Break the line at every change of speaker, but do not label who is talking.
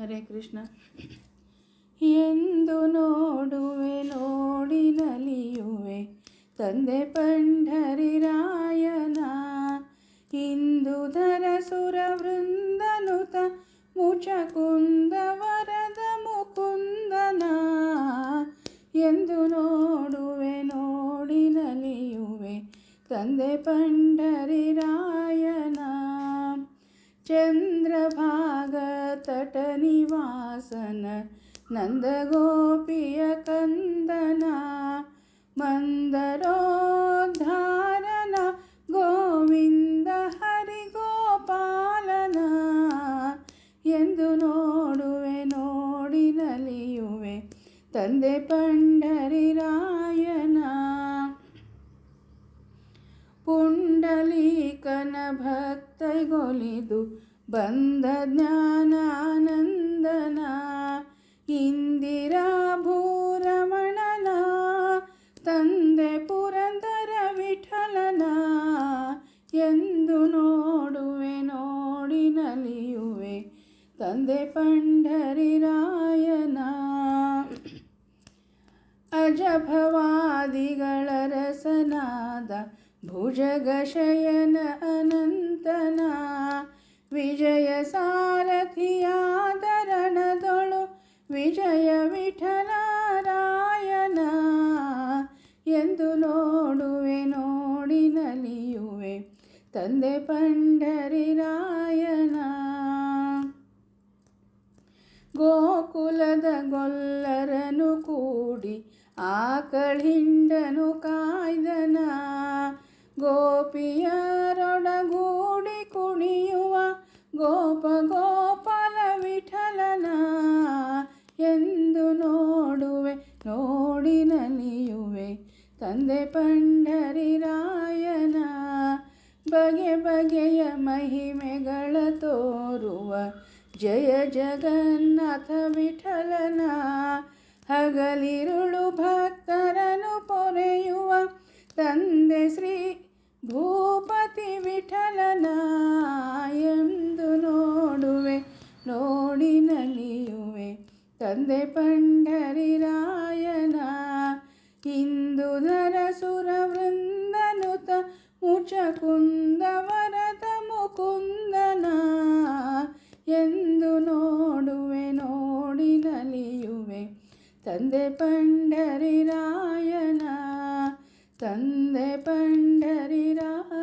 ಹರೇ ಕೃಷ್ಣ. ಎಂದು ನೋಡುವೆ ನೋಡಿ ನಲಿಯುವೆ ತಂದೆ ಪಂಢರಿರಾಯನ. ಇಂದು ಧರ ಸುರ ವೃಂದನುತ ಮುಚಕುಂದ ವರದ ಮುಕುಂದನ. ಎಂದು ನೋಡುವೆ ನೋಡಿ ನಲಿಯುವೆ ತಂದೆ ಪಂಡರಿ ರಾಯನ ತಟ ನಿವಾಸನ ನಂದಗೋಪಿಯ ಕಂದನ, ಮಂದರೋದ್ಧಾರನ, ಗೋವಿಂದ ಹರಿ ಗೋಪಾಲನ ಎಂದು ನೋಡುವೆ, ನೋಡಿ ನಲಿಯುವೆ, ತಂದೆ ಪಂಡರಿರಾಯನ ಪುಂಡಲೀಕನ ಭಕ್ತಗೊಲಿದು ಬಂದ ಜ್ಞಾನಾನಂದನ ಇಂದಿರಾ ಭೂರಮಣನ ತಂದೆ ಪುರಂದರ ವಿಠಲನ, ಎಂದು ನೋಡುವೆ, ನೋಡಿ ನಲಿಯುವೆ ತಂದೆ ಪಂಡರಿರಾಯನ. ಅಜಭವಾದಿಗಳ ರಸನಾದ ಭುಜಗಶಯನ ಅನಂತನ ವಿಜಯ ಸಾರಥಿಯಾದರಣದೊಳು ವಿಜಯ ವಿಠಲರಾಯನ. ಎಂದು ನೋಡುವೆ, ನೋಡಿ ನಲಿಯುವೆ ತಂದೆ ಪಂಡರಿರಾಯನ. ಗೋಕುಲದ ಗೊಲ್ಲರನು ಕೂಡಿ ಆಕಳಿಂಡನು ಕಾಯ್ದನ. ಗೋಪಿಯರೊಡಗೂಡಿ ತಂದೆ ಪಂಡರಿರಾಯನ ಬಗೆ ಬಗೆಯ ಮಹಿಮೆಗಳ ತೋರುವ ಜಯ ಜಗನ್ನಾಥ ವಿಠಲನ ಹಗಲಿರುಳು ಭಕ್ತರನು ಪೊರೆಯುವ ತಂದೆ ಶ್ರೀ ಭೂಪತಿ ವಿಠಲನ ಎಂದು ನೋಡುವೆ, ನೋಡಿ ನಲಿಯುವೆ ತಂದೆ ಪಂಡರಿರಾಯನ ഹിന്ദുധരസുരവൃന്ദനുത മുക്ഷകുന്ദവരത മുകുന്ദന എന്തു നോടുവെ നോടി നലിയുവേ തന്റെ പണ്ഡരിരായന തന്റെ പണ്ഡരിരായ